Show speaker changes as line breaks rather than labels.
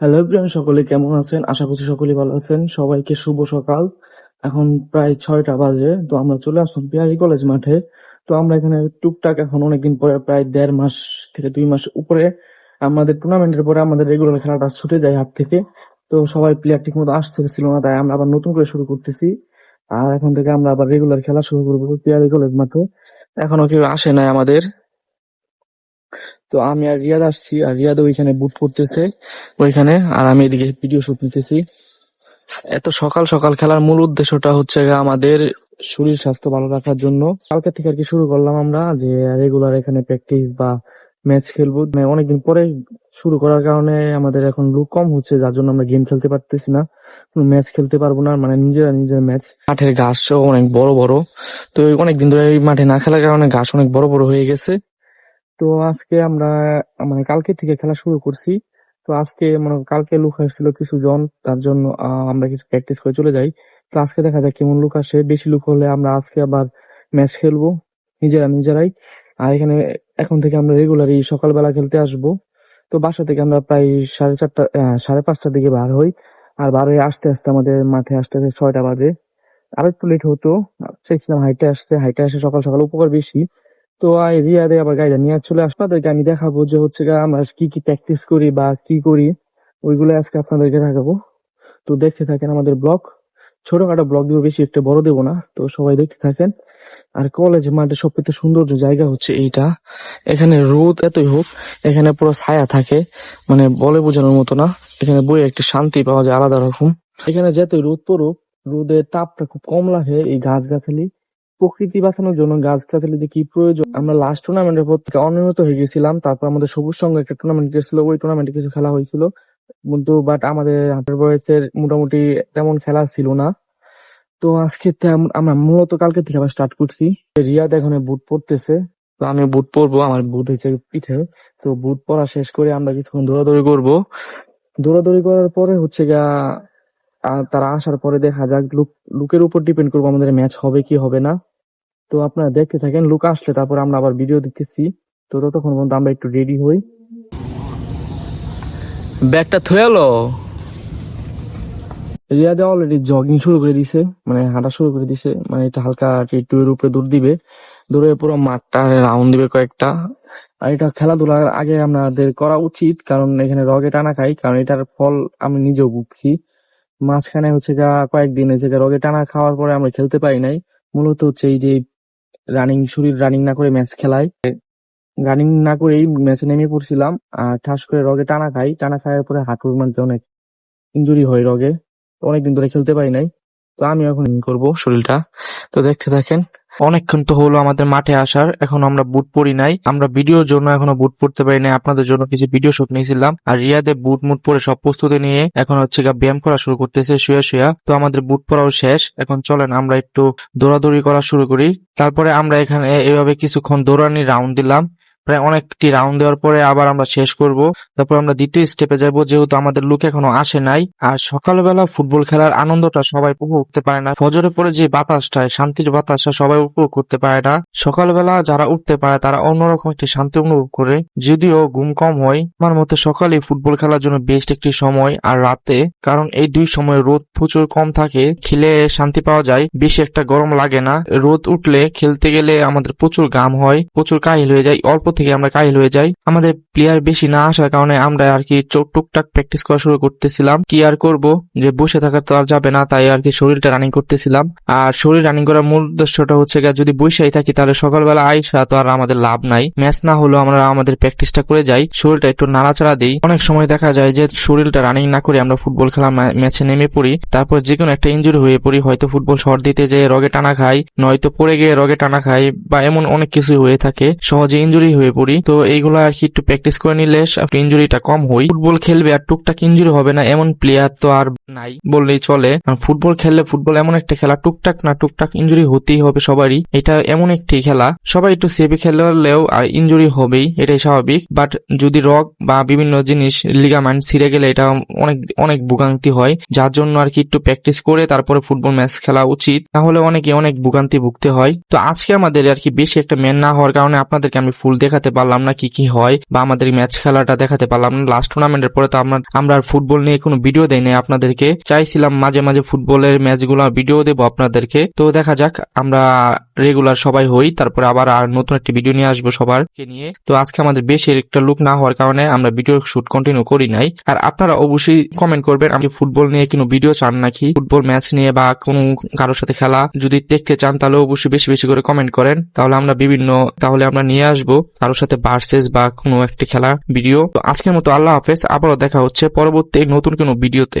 Hello everyone, সকলে কেমন আছেন? আশা করছি সকলে ভালো আছেন। সবাইকে শুভ সকাল। এখন প্রায় ছয়টা বাজে, তো আমরা চলে আসলাম বিহারি কলেজ মাঠে। তো আমরা এখানে টুকটাক এখন অনেকদিন পরে, প্রায় দেড় মাস থেকে দুই মাস উপরে আমাদের টুর্নামেন্টের পরে আমাদের রেগুলার খেলাটা ছুটে যায় হাত থেকে। তো সবাই প্লেয়ার ঠিক মতো আসতেছিল না, তাই আমরা আবার নতুন করে শুরু করতেছি। আর এখন থেকে আমরা আবার রেগুলার খেলা শুরু করব বিহারি কলেজ মাঠে। এখনও কেউ আসে নাই আমাদের। তো আমি আর রিয়াদ আসছি, আর রিয়াদ ওইখানে বুট পড়তেছে ওইখানে, আর আমি এদিকে ভিডিও শুট নিতেছি। এত সকাল সকাল খেলার মূল উদ্দেশ্যটা হচ্ছে আমাদের শরীর স্বাস্থ্য ভালো রাখার জন্য। কালকে থেকে আর কি শুরু করলাম আমরা যে রেগুলার এখানে প্র্যাকটিস বা ম্যাচ খেলব। মানে অনেকদিন পরে শুরু করার কারণে আমাদের এখন লুক কম হচ্ছে, যার জন্য আমরা গেম খেলতে পারতেছি না। ম্যাচ খেলতে পারব না মানে নিজেরা নিজের ম্যাচ মাঠের ঘাস অনেক বড় বড়। তো অনেকদিন ধরে মাঠে না খেলার কারণে ঘাস অনেক বড় বড় হয়ে গেছে। তো আজকে আমরা মানে কালকে থেকে খেলা শুরু করছি। তো আজকে মানে কালকে লুক আসছিল কিছু জন তার জন্য আমরা কিছু প্র্যাকটিস করে চলে যাই। তো আজকে দেখা যাক কেমন লুক আসে। বেশি লুক হলে আমরা আজকে আবার ম্যাচ খেলব, নিজেরা নিজেরাই। আর এখানে, এখন থেকে আমরা রেগুলারই সকালবেলা খেলতে আসব। তো বাসা থেকে আমরা প্রায় সাড়ে চারটা সাড়ে পাঁচটার দিকে বার হই। আর বার হয়ে আসতে আসতে আমাদের মাঠে আসতে আসতে ছয়টা বাজে। আর একটু লেট হতো, চাইছিলাম হাইটে আসতে। হাইটে আসে সকাল সকাল, উপকার বেশি। তো রিয়াদে আবার গাড়িটা নিয়ে চলে আসব আপনাদেরকে আমি দেখাবো যে হচ্ছে আমরা কি কি প্র্যাকটিস করি বা কি করি, ওইগুলো আজকে আপনাদেরকে দেখাবো। তো দেখতে থাকেন আমাদের ব্লগ। ছোটখাটো ব্লগ দিব, বেশি একটা বড় দেবো না। তো সবাই দেখতে থাকেন। আর কলেজ মাঠে সবথেকে সৌন্দর্য জায়গা হচ্ছে এইটা। এখানে রোদ এতই হোক, এখানে পুরো ছায়া থাকে। মানে বলে বোঝানোর মতো না। এখানে বই একটা শান্তি পাওয়া যায় আলাদা রকম। এখানে যতই রোদ পড়ুক, রোদের তাপটা খুব কম লাগে এই গাছ গাছালি প্রকৃতি বাঁচানোর জন্য গাছ গাছালিতে কি প্রয়োজন? আমরা লাস্ট টুর্নামেন্টের পর থেকে অনিয়মিত হয়ে গেছিলাম। তারপর আমাদের সবুজ সঙ্গে একটা টুর্নামেন্ট গেছিল। ওই টুর্নামেন্টে কিছু খেলা হয়েছিল। কিন্তু বাট আমাদের হাতের বয়সের মোটামুটি তেমন খেলা ছিল না। তো আজকে আমরা মূলত কালকে থেকে আবার স্টার্ট করছি। রিয়াদ এখন বুট পরতেছে তো আমি বুট পরবো। আমার বুট হয়েছে পিঠে। তো বুট পরা শেষ করে আমরা কিছুক্ষণ দৌড়াদৌড়ি করব। দৌড়াদৌড়ি করার পরে হচ্ছে গা তারা আসার পরে দেখা যাক। লুক লুকের উপর ডিপেন্ড করব আমাদের ম্যাচ হবে কি হবে না। তো আপনারা দেখতে থাকেন, লুক আসলে তারপর আমরা আবার ভিডিও দেখতেছি তো ততক্ষণ পর্যন্ত আমরা একটু রেডি হই। ব্যাগটা থয়েলো রিয়াদে অলরেডি জগিং শুরু করে দিছে মানে হাঁটা শুরু করে দিছে মানে এটা হালকা একটু এর উপরে দৌড় দিবে। দৌড়ে পুরো মাঠটা রাউন্ড দিবে কয়েকটা। আর এটা খেলাধুলার আগে আমাদের করা উচিত, কারণ এখানে রগে টানা খাই, কারণ এটার ফল আমি নিজেও ভুগছি। মাঝখানে হচ্ছে কয়েকদিন হচ্ছে গা রগে টানা খাওয়ার পরে আমরা খেলতে পারি নাই। মূলত হচ্ছে এই যে রানিং শরীর রানিং না করে ম্যাচ খেলায় রানিং না করেই ম্যাচে নেমে পড়ছিলাম, আর ঠাস করে রগে টানা খাই। টানা খাওয়ার পরে হাঁটুর মধ্যে অনেক ইঞ্জুরি হয় রগে। অনেকদিন ধরে খেলতে পারি নাই। তো আমি এখন করব শরীরটা। তো দেখতে থাকেন অনেকক্ষণ তো হলো আমাদের মাঠে আসার, এখন আমরা বুট পরি নাই। আমরা ভিডিওর জন্য এখনও বুট পড়তে পারি নাই, আপনাদের জন্য কিছু ভিডিও শুট নিয়েছিলাম। আর রিয়াদে বুট মুট পরে সব প্রস্তুতি নিয়ে এখন হচ্ছে গা ব্যায়াম করা শুরু করতেছে, শুয়ে শুয়া। তো আমাদের বুট পরাও শেষ, এখন চলেন আমরা একটু দৌড়াদৌড়ি করা শুরু করি। তারপরে আমরা এখানে এভাবে কিছুক্ষণ দৌড়ানি রাউন্ড দিলাম। প্রায় অনেকটি রাউন্ড দেওয়ার পরে আবার আমরা শেষ করব। তারপর আমরা দ্বিতীয় স্টেপে যাব, যেহেতু আমাদের লুক এখনও আসে নাই। আর সকালবেলা ফুটবল খেলার আনন্দটা সবাই উপভোগ করতে পারে না। ফজরে পরে যে বাতাসটা শান্তির বাতাসটা সবাই উপভোগ করতে পারে না। সকালবেলা যারা উঠতে পারে, তারা অন্যরকম একটি শান্তি অনুভব করে। যদিও ঘুম কম হয়, আমার মতে সকালে ফুটবল খেলার জন্য বেস্ট একটি সময়, আর রাতে। কারণ এই দুই সময় রোদ প্রচুর কম থাকে, খেলে শান্তি পাওয়া যায়, বেশি একটা গরম লাগে না। রোদ উঠলে খেলতে গেলে আমাদের প্রচুর ঘাম হয়, প্রচুর কাহিল হয়ে যায়, অল্প থেকে আমরা কাহিল হয়ে যাই। আমাদের প্লেয়ার বেশি না আসার কারণে আমরা আর কি টুকটাক প্র্যাকটিস করা শুরু করতেছিলাম। কি আর করব? যে বসে থাকা তো আর যাবে না, তাই আর কি শরীরটা রানিং করতেছিলাম। আর শরীর রানিং করার মূল উদ্দেশ্যটা হচ্ছে যদি বসেই থাকি তাহলে সকালবেলা আইসা তো আর আমাদের লাভ নাই। ম্যাচ না হলেও আমরা আমাদের প্র্যাকটিসটা করে যাই। শরীরটা একটু নাড়াচাড়া দিই। অনেক সময় দেখা যায় যে শরীরটা রানিং না করে আমরা ফুটবল খেলা ম্যাচে নেমে পড়ি। তারপর যে কোনো একটা ইনজুরি হয়ে পড়ি, হয়তো ফুটবল শর্ট দিতে যেয়ে রগে টানা খাই, নয়তো পড়ে গিয়ে রগে টানা খাই বা এমন অনেক কিছুই হয়ে থাকে। সহজে ইনজুরি হয়ে পড়ি। তো এইগুলো আর কি একটু প্র্যাকটিস করে নিলে ইনজুরিটা কম হই। ফুটবল খেলবে আর টুকটাক ইনজুরি হবে না, এমন প্লেয়ার তো আর নাই বললেই চলে। ফুটবল খেললে ফুটবল এমন একটা খেলা, টুকটাক না টুকটাক ইনজুরি হতেই হবে সবারই। এটা এমন একটি খেলা, সবাই একটু সেভি খেললেও আর ইনজুরি হবেই, এটাই স্বাভাবিক। বাট যদি রক বা বিভিন্ন জিনিস লিগামেন্ট ছিঁড়ে গেলে এটা অনেক অনেক ভোগান্তি হয়। যার জন্য আর কি একটু প্র্যাকটিস করে তারপরে ফুটবল ম্যাচ খেলা উচিত। তাহলে অনেকে অনেক ভোগান্তি ভুগতে হয়। তো আজকে আমাদের আর কি বেশি একটা ম্যান না হওয়ার কারণে আপনাদেরকে আমি ফুল দেখা
দেখাতে পারলাম না কি কি হয়, বা আমাদের ম্যাচ খেলাটা দেখাতে পারলাম না। লাস্ট টুর্নামেন্টের পরে তো আমরা আমরা আর ফুটবল নিয়ে কোনো ভিডিও দেই নাই আপনাদেরকে। চাইছিলাম মাঝে মাঝে ফুটবলের ম্যাচগুলো ভিডিও দেবো আপনাদেরকে। তো দেখা যাক, আমরা রেগুলার সবাই হই, তারপরে আবার আর নতুন একটি ভিডিও নিয়ে আসব সবারকে নিয়ে। তো আজকে আমাদের বেশি একটা লুক না হওয়ার কারণে আমরা ভিডিও শুট কন্টিনিউ করি নাই। আর আপনারা অবশ্যই কমেন্ট করবেন আমি ফুটবল নিয়ে কোনো ভিডিও চান নাকি? ফুটবল ম্যাচ নিয়ে বা কোনো কারোর সাথে খেলা যদি দেখতে চান, তাহলে অবশ্যই বেশি বেশি করে কমেন্ট করেন। তাহলে আমরা বিভিন্ন তাহলে আমরা নিয়ে আসব। কারোর সাথে ভার্সেস বা কোনো একটি খেলা ভিডিও তো আজকের মতো আল্লাহ হাফেজ, আবারও দেখা হচ্ছে পরবর্তী নতুন কোনো ভিডিওতে